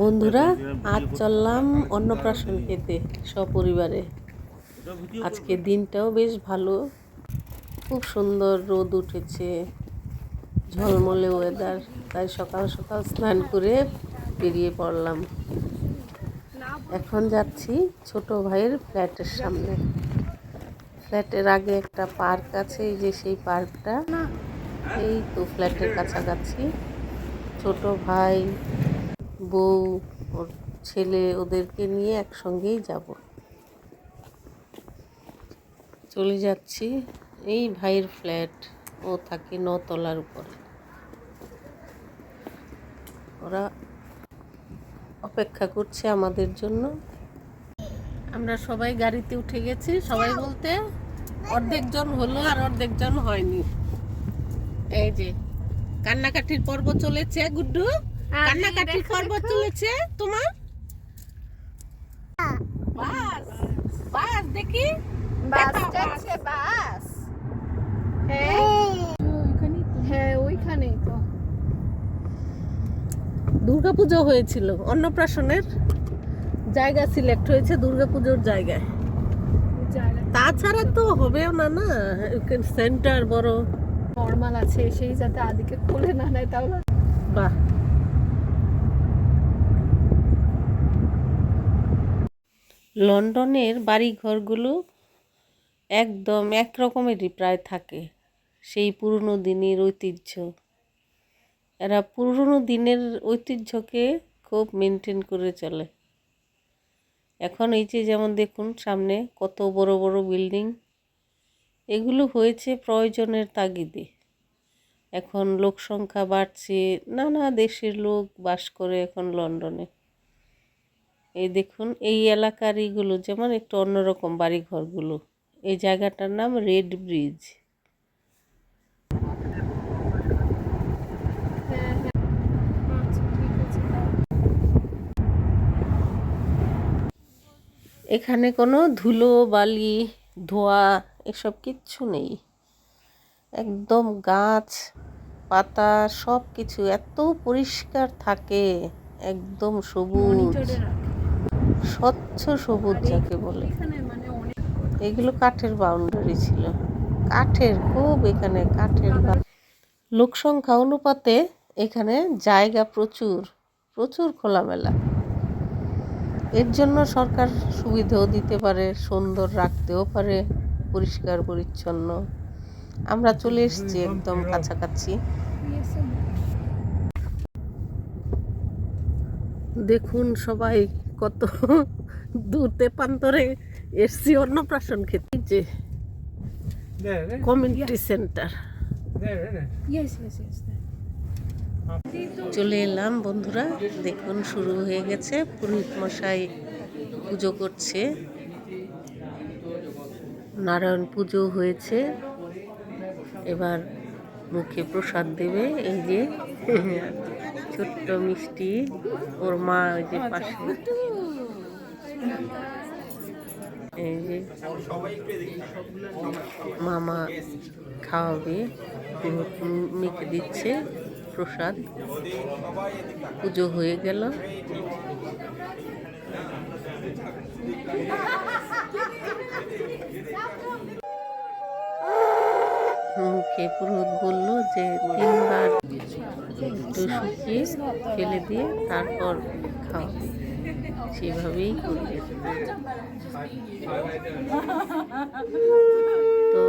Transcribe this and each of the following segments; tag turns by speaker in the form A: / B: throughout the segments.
A: বন্ধুরা আজ চললাম অন্নপ্রাশন খেতে সপরিবারে। আজকে দিনটাও বেশ ভালো। খুব সুন্দর রোদ উঠেছে ঝলমলে ওয়েদার তাই সকাল সকাল স্নান করে বেরিয়ে পড়লাম। এখন যাচ্ছি ছোট ভাইয়ের ফ্ল্যাটের সামনে। ফ্ল্যাটের আগে একটা পার্ক আছে এই যে সেই পার্কটা। এই তো ফ্ল্যাটের কাছাকাছি। ছোট ভাই বউ, ওর ছেলে ওদেরকে নিয়ে একসঙ্গেই যাব। চলে যাচ্ছি এই ভাইয়ের ফ্ল্যাট। ও থাকে নতলার উপরে। ওরা অপেক্ষা করছে আমাদের জন্য। আমরা সবাই গাড়িতে উঠে গেছি। সবাই বলতে অর্ধেক জন হলো আর অর্ধেক জন হয়নি। এই যে, কান্নাকাটির পর্ব চলেছে, গুড্ডু। কান্নাকাটির পর্ব চলেছে তোমার? বাস বাস দেখি।
B: বাস যাচ্ছে বাস। হ্যাঁ হ্যাঁ ওইখানেই তো।
A: দুর্গাপুজো হয়েছিল অন্নপ্রাশনের জায়গা সিলেক্ট হয়েছে দুর্গাপুজোর জায়গায়। তাছাড়া তো হবেও না না? সেন্টার বড়।
B: নর্মাল আছে সেই যাতে আদিকে খুলে না নেয় তাহলে
A: বাহ। লন্ডনের বাড়িঘরগুলো একদম এক রকমেরই প্রায় থাকে। সেই পুরনো দিনের ঐতিহ্য। এরা পুরনো দিনের ঐতিহ্যকে খুব মেনটেন করে চলে। এখন এই যে যেমন দেখুন, সামনে কত বড় বড় বিল্ডিং। এগুলো হয়েছে প্রয়োজনের তাগিদে। এখন লোক সংখ্যা বাড়ছে, নানা দেশের লোক বাস করে এখন লন্ডনে। এই দেখুন, এই এলাকার এইগুলো যেমন একটু অন্যরকম বাড়িঘরগুলো। এই জায়গাটার নাম রেড ব্রিজ। এখানে কোনো ধুলো, বালি, ধোয়া এসব কিচ্ছু নেই। একদম গাছ, পাতা সব কিছু এত পরিষ্কার থাকে, একদম সবুজ। স্বচ্ছ সবুজ যাকে বলে। এগুলো কাঠের বাউন্ডারি ছিল। কাঠের, খুব এখানে কাঠের বা- লোক অনুপাতে এখানে জায়গা প্রচুর প্রচুর খোলামেলা। এর জন্য সরকার সুবিধাও দিতে পারে, সুন্দর রাখতেও পারে, পরিষ্কার, পরিচ্ছন্ন। আমরা চলে এসেছি একদম কাছাকাছি। দেখুন সবাই কত দূর তেপান্তরে এসছি অন্নপ্রাশন খেতে। যে কমিউনিটি সেন্টার চলে এলাম বন্ধুরা দেখুন শুরু হয়ে গেছে পুরোহিত মশাই পুজো করছে। নারায়ণ পুজো হয়েছে। এবার মুখে প্রসাদ দেবে এই যে ছোট্ট মিষ্টি ওর মা ওই যে পাশে। এই মামা খাওয়াবে মেখে দিচ্ছে, প্রসাদ। পুজো হয়ে গেল। মুখে পুরোহিত বলল যে তিনবার একটু শুকিয়ে ফেলে দিয়ে তারপর খাও। সেভাবেই করবে তো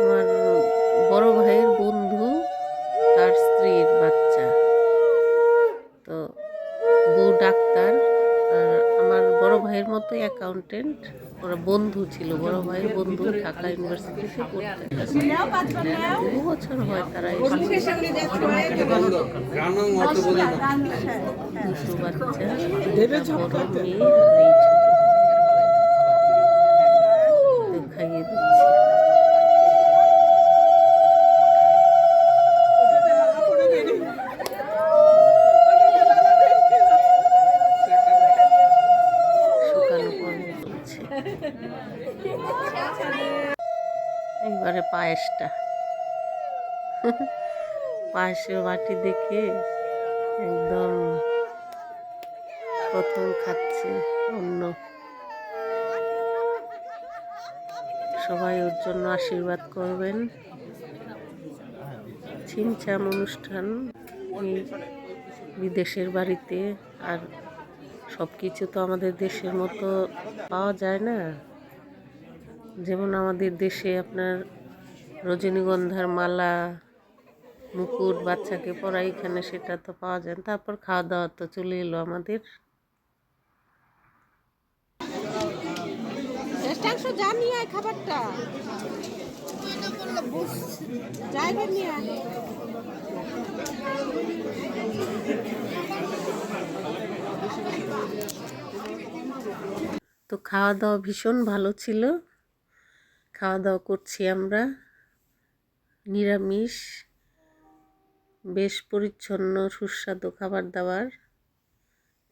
A: আমার বড় ভাইয়ের বন্ধু তার স্ত্রীর বাচ্চা। তো বউ ডাক্তার আর আমার বড় ভাইয়ের মতো অ্যাকাউন্টেন্ট ওরা বন্ধু ছিল বড় ভাইয়ের বন্ধু ঢাকা ইউনিভার্সিটিতে পড়তে বহু বছর হয় তারা এসে দুটো বাচ্চা বড় মেয়ে খাইয়ে দিচ্ছি এবারে পায়েসটা। পায়েসের বাটি দেখে একদম প্রথম খাচ্ছে, অন্য। সবাই ওর জন্য আশীর্বাদ করবেন। ছিমছাম অনুষ্ঠান, এই বিদেশের বাড়িতে, আর সব কিছু তো আমাদের দেশের মতো পাওয়া যায় না। যেমন আমাদের দেশে আপনার রজনীগন্ধার মালা, মুকুট বাচ্চাকে পরাই এখানে সেটা তো পাওয়া যায়। তারপর খাওয়া দাওয়া তো চলে এলো আমাদের।
C: যা নিয়ে আয় খাবারটা। নিয়ে আয়।
A: তো খাওয়া দাওয়া ভীষণ ভালো ছিল। খাওয়া দাওয়া করছি আমরা। নিরামিষ, বেশ পরিচ্ছন্ন, সুস্বাদু খাবার দাবার।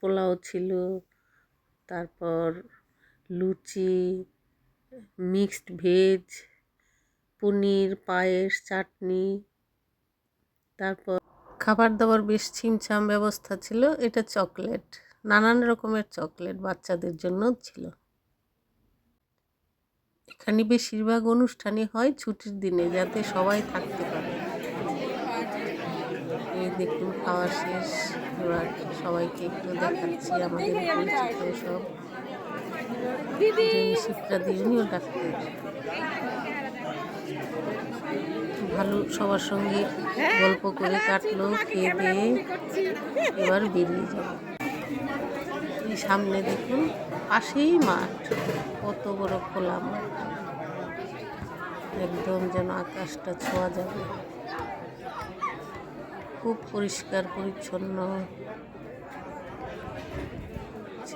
A: পোলাও ছিল, তারপর লুচি মিক্সড ভেজ, পনির, পায়েস, চাটনি, তারপর খাবার দাবার বেশ ছিমছাম ব্যবস্থা ছিল। এটা চকলেট, নানান রকমের চকলেট বাচ্চাদের জন্য ছিল। এখানে বেশিরভাগ অনুষ্ঠানই হয় ছুটির দিনে, যাতে সবাই থাকতে পারে। এই দেখুন, খাওয়া শেষ। এবার সবাইকে একটু দেখাচ্ছি আমাদের সব। শিক্ষা দিয়ে ডাক্তার ভালো সবার সঙ্গে গল্প করে কাটলো, খেয়ে এবার বেরিয়ে যাব। এই সামনে দেখুন, পাশেই মাঠ। কত বড় খোলা মাঠ। একদম যেন আকাশটা ছোঁয়া যাবে। খুব পরিষ্কার, পরিচ্ছন্ন।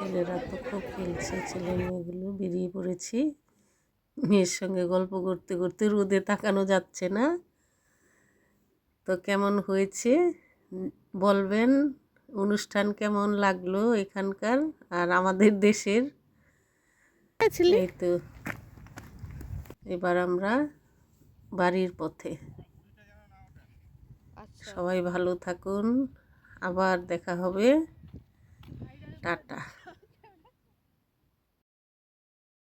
A: ছেলেরা তো খুব খেলছে ছেলে মেয়েগুলো বেরিয়ে পড়েছি। মেয়ের সঙ্গে গল্প করতে করতে রোদে তাকানো যাচ্ছে না। তো কেমন হয়েছে? বলবেন অনুষ্ঠান কেমন লাগল এখানকার আর আমাদের দেশের? এই তো এবার আমরা বাড়ির পথে। সবাই ভালো থাকুন আবার দেখা হবে। টাটা।